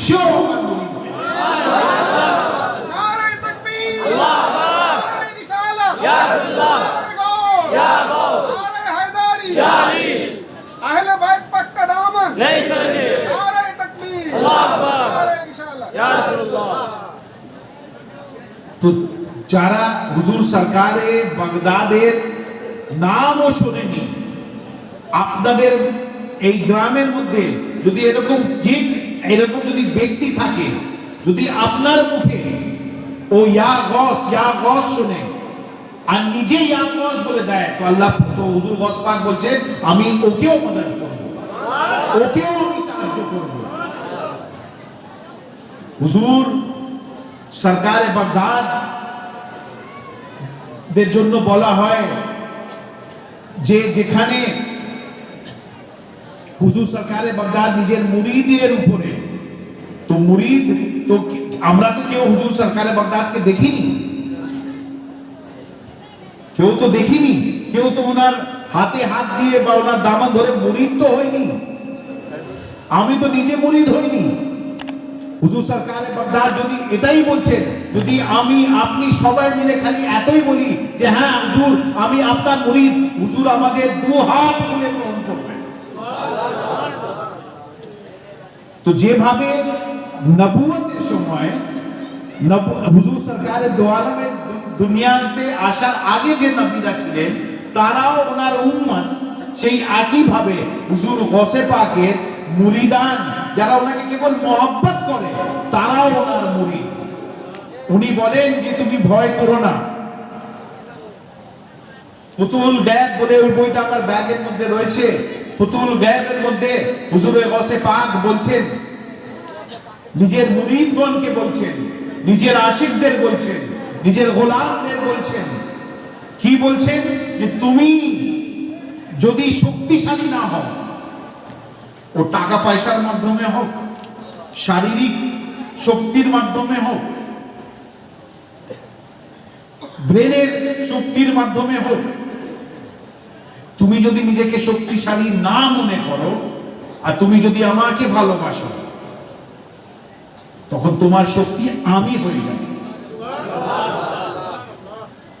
সেও তো যারা হুজুর সরকারে বাগদাদের নামও শোনেনি আপনাদের এই গ্রামের মধ্যে যদি এরকম যে এরকম যদি ব্যক্তি থাকে, যদি আপনার মুখে ও ইয়া গস ইয়া গস শুনে, আর নিজে ইয়া গস বলে দেয়, তো আল্লাহ তো হুজুর গস পাক বলছেন, আমি ওকেও মদত করব। ওকেও আমি সাহায্য করব। হুজুর, সরকারে বাগদাদ দের জন্য বলা হয় যে যেখানে হুজুর সরকারে বাগদাদ নিজের মুরিদের উপরে। তো মুরিদ, তো আমরা তো কেউ হুজুর সরকারে বাগদাদকে দেখিনি। কেউ তো দেখিনি। কেউ তো ওনার হাতে হাত দিয়ে বা ওনার দামান ধরে মুরিদ তো হয়নি। আমি তো নিজে মুরিদ হইনি। হুজুর সরকারে বাগদাদ যদি এটাই বলছেন, যদি আমি, আপনি সবাই মিলে খালি এতই বলি যে হ্যাঁ হুজুর, আমি আপনার মুরিদ, হুজুর আমাদের দু হাত খুলে গ্রহণ করবেন। তো যেভাবে নবুয়তের সময় হুজুর সরকারের দোয়ারমে দুনিয়াতে আসার আগে যে নবীরা ছিলেন তারাও ওনার উম্মত সেই একইভাবে হুজুর গসে পাকের মুরিদান যারা ওনাকে কেবল মহব্বত করে তারাও ওনার মুরিদ উনি বলেন যে তুমি ভয় করো না ফুতুল গ্যাব বলে ওই বইটা আমার ব্যাগের মধ্যে রয়েছে ফুতুল গ্যাবের মধ্যে হুজুরে গসে পাক বলছেন, নিজের মুরিদগণকে বলছেন, নিজের আশিকদের বলছেন, নিজের গোলামদের বলছেন। কি বলছেন? যে তুমি যদি শক্তিশালী না হও, ও টাকা পয়সার মাধ্যমে হোক, শারীরিক শক্তির মাধ্যমে হোক, ব্রেনের শক্তির মাধ্যমে হোক তুমি যদি নিজেকে শক্তিশালী না মনে করো, আর তুমি যদি আমাকে ভালোবাসো, তখন তোমার শক্তি আমি হয়ে যাবে।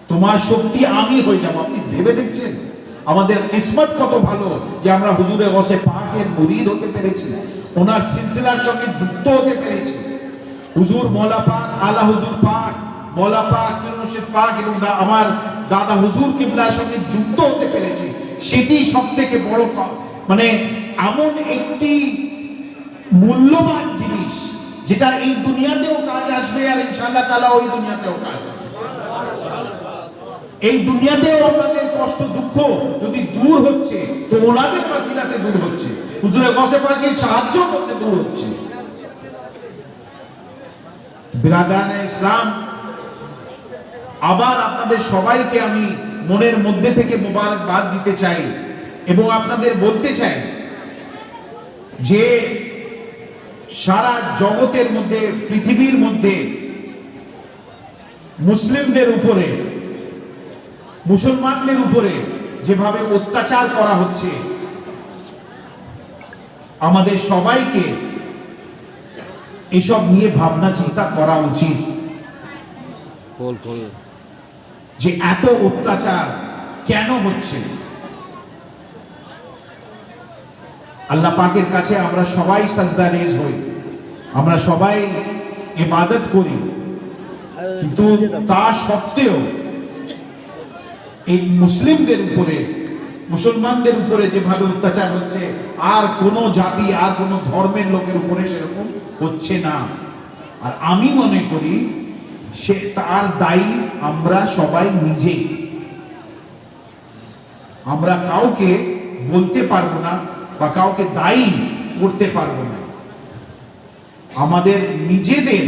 তোমার শক্তি আমি হয়ে যাব। আপনি ভেবে দেখছেন? আমাদের কিসমত কত ভালো যে আমরা হুজুরে বসে পাকের মুরিদ হতে পেরেছি, ওনার সিলসিলার সঙ্গে যুক্ত হতে পেরেছি। হুজুর মৌলা পাক, আলা হুজুর পাক, মৌলা পাক পাক এবং আমার দাদা হুজুর কিবলার সঙ্গে যুক্ত হতে পেরেছি। সেটি সব থেকে বড় মানে এমন একটি মূল্যবান জিনিস যেটা এই দুনিয়াতেও কাজ আসবে আর ইনশাআল্লাহ তাআলা ওই দুনিয়াতেও কাজ আসবে এই দুনিয়াতেও আপনাদের কষ্ট, দুঃখ যদি দূর হচ্ছে, তো ওনাদের ওয়াসিলাতে দূর হচ্ছে। হুজুরের গছে পাকে সাহায্য করতে দূর হচ্ছে। বিরাদান ইসলাম, আবার আপনাদের সবাইকে আমি মনের মধ্যে থেকে মোবারকবাদ দিতে চাই এবং আপনাদের বলতে চাই যে সারা জগতের মধ্যে, পৃথিবীর মধ্যে মুসলিমদের উপরে, মুসলমানদের উপরে যেভাবে অত্যাচার করা হচ্ছে, আমাদের সবাইকে এসব নিয়ে ভাবনা চিন্তা করা উচিত। যে এত অত্যাচার কেন হচ্ছে? আল্লাহ পাকের কাছে আমরা সবাই সাজদা রেজ হই। আমরা সবাই ইবাদত করি। কিন্তু তা সত্ত্বেও এই মুসলিমদের উপরে, মুসলমানদের উপরে যেভাবে অত্যাচার হচ্ছে, আর কোনো জাতি, আর কোনো ধর্মের লোকের উপরে সেরকম হচ্ছে না। আর আমি মনে করি সে তার দায়ী, আমরা সবাই নিজেই আমরা কাউকে বলতে পারব না বা কাউকে দায়ী করতে পারব না। আমাদের নিজেদের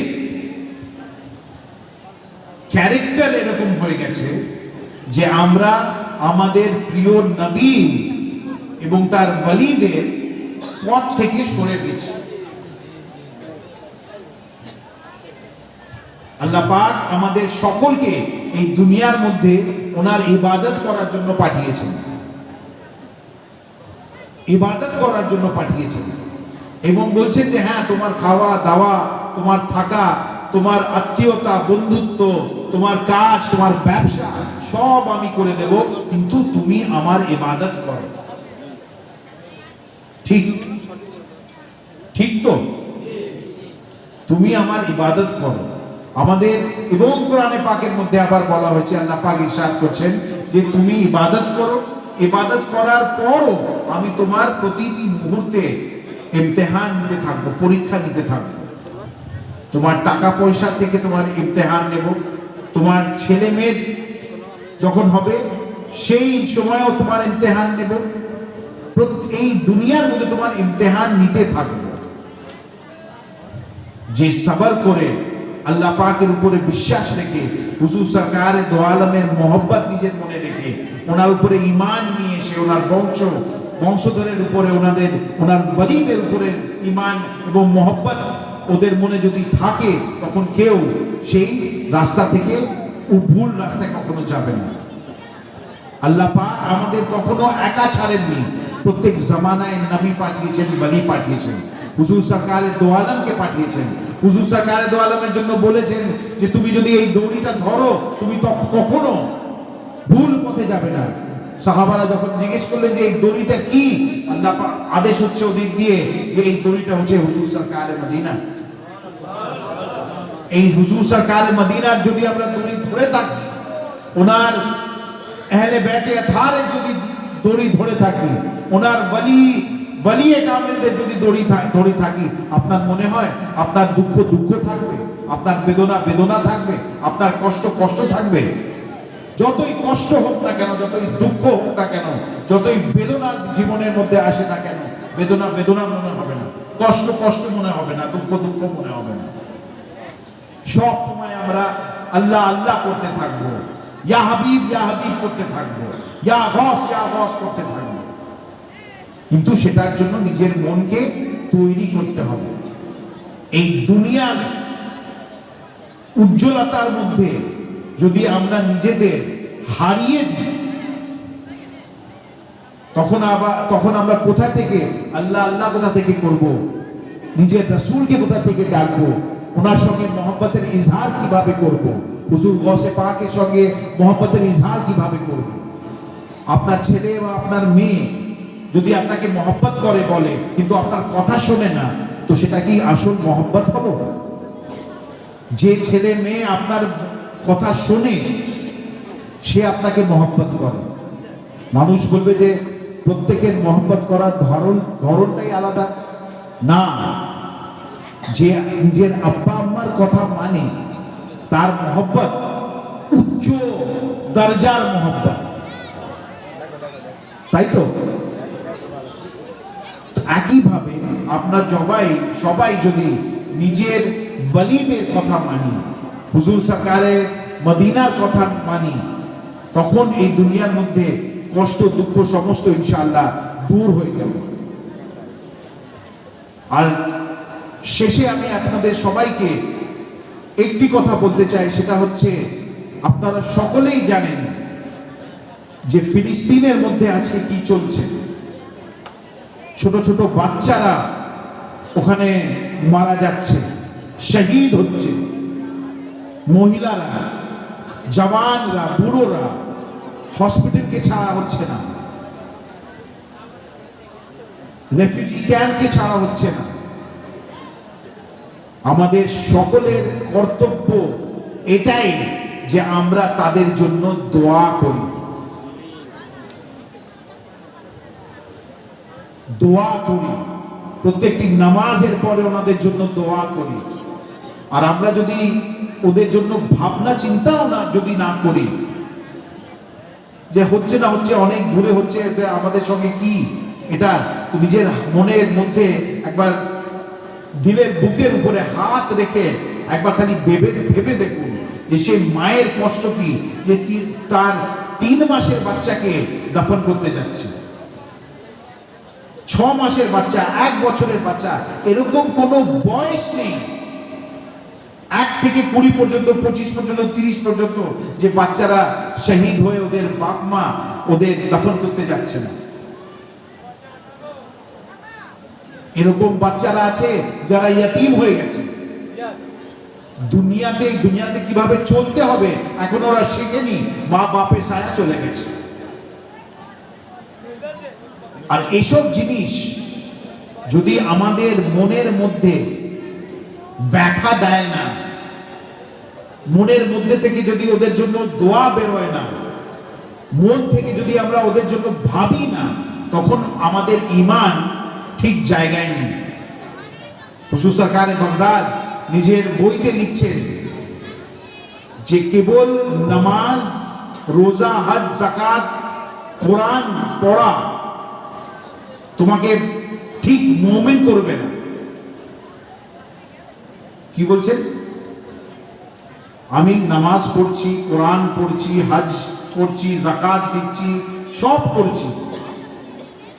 ক্যারেক্টার এরকম হয়ে গেছে যে আমরা আমাদের প্রিয় নবী এবং তার ওয়ালিদের পথ থেকে সরে গেছি। আল্লাহ পাক আমাদের সকলকে এই দুনিয়ার মধ্যে ওনার ইবাদত করার জন্য পাঠিয়েছেন। ইবাদত করার জন্য পাঠিয়েছেন। এবং বলছেন যে হ্যাঁ তোমার খাওয়া, দাওয়া, তোমার থাকা, তোমার আত্মীয়তা, বন্ধুত্ব, তোমার কাজ, তোমার ব্যবসা, সব আমি করে দেব, কিন্তু তুমি আমার ইবাদত করো। ঠিক? ঠিক তো? তুমি আমার ইবাদত করো। আমাদের এবং কোরআনে পাকের মধ্যে আবার বলা হয়েছে, আল্লাহ পাক ইরশাদ করছেন যে তুমি ইবাদত করো। ইবাদত করার পরও আমি তোমার প্রতিটি মুহূর্তে ইমতেহান নিতে থাকব, পরীক্ষা নিতে থাকব। তোমার টাকা পয়সা থেকে তোমার ইমতেহান নেব। তোমার ছেলে মেয়ের যখন হবে, সেই সময়ও তোমার ইমতেহান নেব। এই দুনিয়ার মধ্যে তোমার ইমতেহান নিতে থাকব। যে সবর করে আল্লাহ পাকের উপরে বিশ্বাস রেখে, হুজুর সরকার দো আলমের মোহব্বত নিজের মনে রেখে, ওনার উপরে ইমান নিয়ে এসে ওনার বংশ, বংশধরের উপরে ওনাদের, ওনার বলিদের উপরে ইমান এবং মোহব্বত ওদের মনে যদি থাকে, তখন কেউ সেই রাস্তা থেকে ভুল রাস্তায় কখনো যাবে না। আল্লাহ পাক আমাদের কখনো একা ছাড়েননি। প্রত্যেক জামানায় নবী পাঠিয়েছেন বলি পাঠিয়েছেন। হুজুর সরকারে দো পাঠিয়েছেন। হুজুর সরকারে দো জন্য বলেছেন যে, তুমি যদি এই দড়িটা ধরো, তুমি কখনো ভুল পথে যাবে না। সাহাবারা যখন জিজ্ঞেস করলেন যে, এই দড়িটা কি? আল্লাহ আদেশ হচ্ছে ওদিক দিয়ে যে, এই দড়িটা হচ্ছে হুজুর সরকারে মদিনা। এই হুজুর সরকারে মদিনার যদি আমরা দড়ি ধরে থাকি, ওনার এহলে বেতে থারের যদি দড়ি ধরে থাকি, ওনার বলি বলিয়ে কামেলদের যদি দড়ি দড়ি থাকি, আপনার মনে হয় আপনার দুঃখ দুঃখ থাকবে? আপনার বেদনা বেদনা থাকবে? আপনার কষ্ট কষ্ট থাকবে? যতই কষ্ট হোক না কেন, যতই দুঃখ হোক না কেন, যতই বেদনা জীবনের মধ্যে আসে না কেন, বেদনা বেদনা মনে হবে না, কষ্ট কষ্ট মনে হবে না, দুঃখ দুঃখ মনে হবে না। সব সময় আমরা আল্লাহ আল্লাহ করতে থাকব। ইয়া হাবিব ইয়া হাবিব করতে থাকব। ইয়া গস ইয়া গস করতে থাকব। কিন্তু সেটার জন্য নিজের মনকে তৈরি করতে হবে। এই দুনিয়ার উজ্জ্বলতার মধ্যে যদি আমরা নিজেদের হারিয়ে দিই, তখন আবার তখন আমরা কোথা থেকে, আল্লাহ আল্লাহ কোথা থেকে করব? নিজের রসুলকে কোথা থেকে ডাকবো? ওনার সঙ্গে মোহাম্মতের ইজহার কীভাবে করব? হুজুর গসে পাকের সঙ্গে মোহাম্মতের ইজহার কীভাবে করব? আপনার ছেলে বা আপনার মেয়ে যদি আপনাকে মহব্বত করে বলে, কিন্তু আপনার কথা শোনে না, তো সেটা কি আসল মহব্বত হলো? যে ছেলে মেয়ে আপনার কথা শোনে, সে আপনাকে মহব্বত করে। মানুষ বলবে যে, প্রত্যেকের মহব্বত করার ধরন, ধরনটাই আলাদা। না, যে নিজের আব্বা আম্মার কথা মানে তার মহব্বত উচ্চ দরজার মহব্বত। তাই তো? একইভাবে আপনার সবাই সবাই যদি নিজের বলিদের কথা মানি, হুজুর সরকারের মদিনার কথা মানি, তখন এই দুনিয়ার মধ্যে কষ্ট, দুঃখ সমস্ত ইনশাআল্লাহ দূর হয়ে যাবে। আর শেষে আমি আপনাদের সবাইকে একটি কথা বলতে চাই, সেটা হচ্ছে আপনারা সকলেই জানেন যে ফিলিস্তিনের মধ্যে আজকে কি চলছে। ছোট ছোট বাচ্চারা ওখানে মারা যাচ্ছে, শহীদ হচ্ছে। মহিলারা, জওয়ানরা, বুড়োরা হসপিটালকে ছাড়া হচ্ছে না। রেফিউজি ক্যাম্পকে ছাড়া হচ্ছে না। আমাদের সকলের কর্তব্য এটাই যে আমরা তাদের জন্য দোয়া করি। দোয়া করি। প্রত্যেকটি নামাজের পরে ওনাদের জন্য দোয়া করি। আর আমরা যদি ওদের জন্য ভাবনা, চিন্তাও না যদি না করি, যে হচ্ছে না হচ্ছে, অনেক দূরে হচ্ছে আমাদের সঙ্গে কি? এটা নিজের মনের মধ্যে একবার দিলের বুকের উপরে হাত রেখে একবার খালি ভেবে ভেবে দেখুন যে সে মায়ের কষ্ট কি? যে তার তিন মাসের বাচ্চাকে দাফন করতে যাচ্ছে। ছ মাসের বাচ্চা, এক বছরের বাচ্চা, এরকম কোনো বয়স নেই। এক থেকে কুড়ি পর্যন্ত, পঁচিশ পর্যন্ত, তিরিশ পর্যন্ত যে বাচ্চারা শহীদ হয়ে ওদের বাপ মা ওদের দাফন করতে যাচ্ছে না। এরকম বাচ্চারা আছে যারা ইয়াতিম হয়ে গেছে। দুনিয়াতে দুনিয়াতে কীভাবে চলতে হবে, এখন ওরা শেখেনি মা বাপের সায়া চলে গেছে। আর এসব জিনিস যদি আমাদের মনের মধ্যে ব্যথা দেয় না, মনের মধ্যে থেকে যদি ওদের জন্য দোয়া বেরোয় না, মন থেকে যদি আমরা ওদের জন্য ভাবি না, তখন আমাদের ইমান ঠিক জায়গায় নেই। সরকারে বাগদাদ নিজের বইতে লিখছেন যে কেবল নামাজ, রোজা, হজ জাকাত কোরআন পড়া তোমাকে ঠিক মোমেন করবে না। কি বলছেন? আমি নামাজ পড়ছি, কোরআন পড়ছি, হজ করছি জাকাত দিচ্ছি, সব করছি।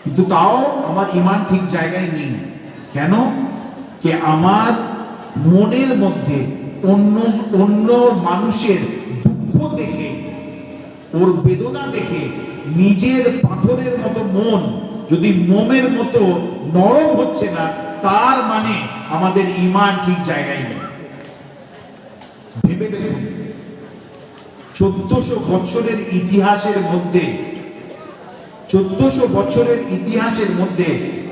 কিন্তু তাও আমার ইমান ঠিক জায়গায় নেই। কেন? যে আমার মনের মধ্যে অন্য অন্য মানুষের দুঃখ দেখে, ওর বেদনা দেখে, নিজের পাথরের মতো মন যদি মোমের মতো নরম হচ্ছে না, তার মানে আমাদের ইমান ঠিক জায়গায় নেই। ভেবে দেখুন, চোদ্দশো বছরের ইতিহাসের মধ্যে, চোদ্দশো বছরের ইতিহাসের মধ্যে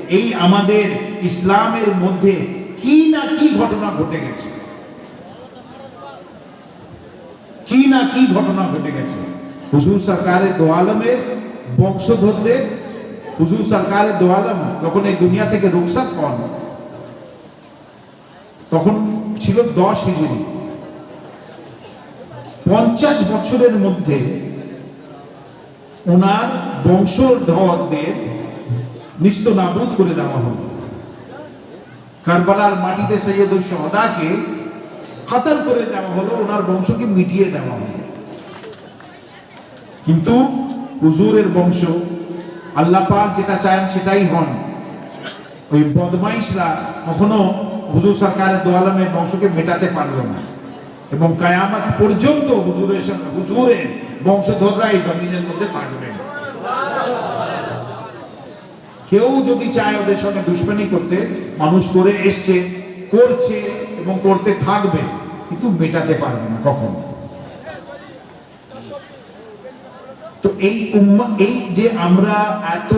এই আমাদের ইসলামের মধ্যে কি না কি ঘটনা ঘটে গেছে? কি না কি ঘটনা ঘটে গেছে? হুজুর সরকারের দোয়ালমের, বংশধরদের হুজুর সরকারের যখন এই দুনিয়া থেকে রুখসাত হন তখন ছিল দশ হিজুরি পঞ্চাশ বছরের মধ্যে ওনার বংশধরদের নিস্ত নাবুদ করে দেওয়া হলো। কারবালার মাটিতে সৈয়দ সহদাকে কাতাল করে দেওয়া হলো, ওনার বংশকে মিটিয়ে দেওয়া হলো। কিন্তু হুজুরের বংশ আল্লাহ পাক যেটা চান সেটাই হন। ওই বদমাইশরা কখনো হুজুর সরকারের দোয়ালামের বংশকে মেটাতে পারল না। এবং কায়ামত পর্যন্ত হুজুরের হুজুরের বংশধররা এই জমিনের মধ্যে থাকবেন কেউ যদি চায় ওদের সঙ্গে দুশ্মনী করতে, মানুষ করে এসছে, করছে এবং করতে থাকবে, কিন্তু মেটাতে পারবে না কখনো। তো এই এই যে আমরা এত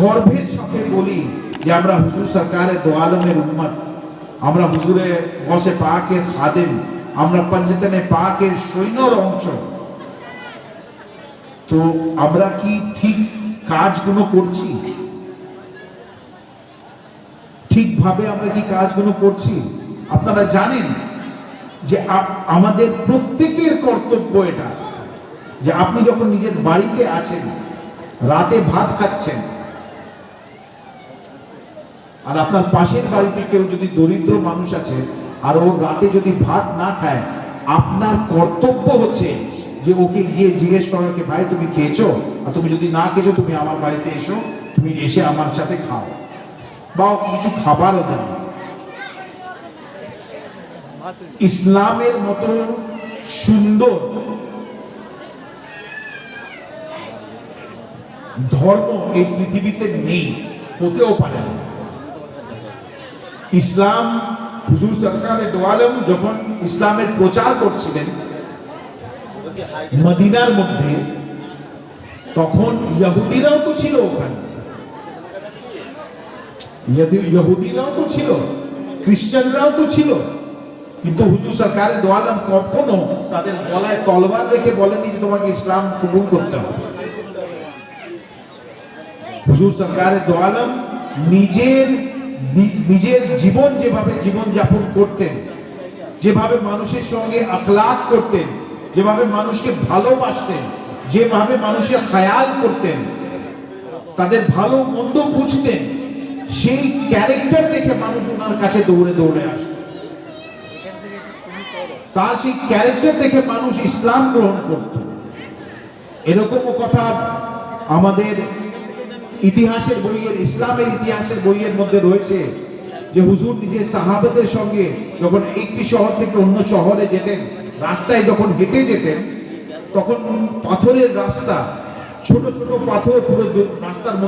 গর্বের সাথে বলি যে আমরা হুজুর সরকারের দোয়ালমের উম্মত আমরা হুজুরে বসে পাকের খাদেম, আমরা পঞ্চতনে পাকের সৈন্যর অংশ, তো আমরা কি ঠিক কাজগুলো করছি? ঠিকভাবে আমরা কি কাজগুলো করছি? আপনারা জানেন যে আমাদের প্রত্যেকের কর্তব্য এটা। যে আপনি যখন নিজের বাড়িতে আছেন, রাতে ভাত খাচ্ছেন, আর আপনার পাশের বাড়িতে কেউ যদি দরিদ্র মানুষ আছে, আর ও রাতে যদি ভাত না খায়, আপনার কর্তব্য হচ্ছে যে ওকে গিয়ে জিজ্ঞেস করাকে ভাই, তুমি খেয়েছো? আর তুমি যদি না খেয়েছো, তুমি আমার বাড়িতে এসো, তুমি এসে আমার সাথে খাও। বা কিছু খাবারও দাও ইসলামের মতো সুন্দর ধর্ম এই পৃথিবীতে নেই, হতেও পারে না। ইসলাম, হুজুর সরকারের দোয়ালম যখন ইসলামের প্রচার করছিলেন, মদিনার মধ্যে, তখন ইহুদিরাও তো ছিল ওখানে। ইহুদি- ইহুদিরাও তো ছিল, খ্রিস্টানরাও তো ছিল। কিন্তু হুজুর সরকারের দোয়ালম কখনো তাদের গলায় তলবার রেখে বলেনি যে তোমাকে ইসলাম কবুল করতে হবে। হুজুর সরকারের দোয়ালম নিজের নিজের জীবন যেভাবে জীবন যাপন করতেন, যেভাবে মানুষের সঙ্গে আখলাক করতেন, যেভাবে মানুষকে ভালোবাসতেন, যেভাবে মানুষের খায়াল করতেন, তাদের ভালো মন্দ বুঝতেন, সেই ক্যারেক্টার দেখে মানুষ ওনার কাছে দৌড়ে দৌড়ে আসে তার সেই ক্যারেক্টার দেখে মানুষ ইসলাম গ্রহণ করত। এরকমও কথা আমাদের ইতিহাসের বইয়ের, ইসলামের ইতিহাসের বইয়ের মধ্যে রয়েছে যে হুজুর নিজের সাহাবেদের সঙ্গে যখন একটি শহর থেকে অন্য শহরে যেতেন, রাস্তায় যখন হেঁটে যেতেন, তখন পাথরের রাস্তা, ছোট ছোট পাথর পুরো রাস্তার মধ্যে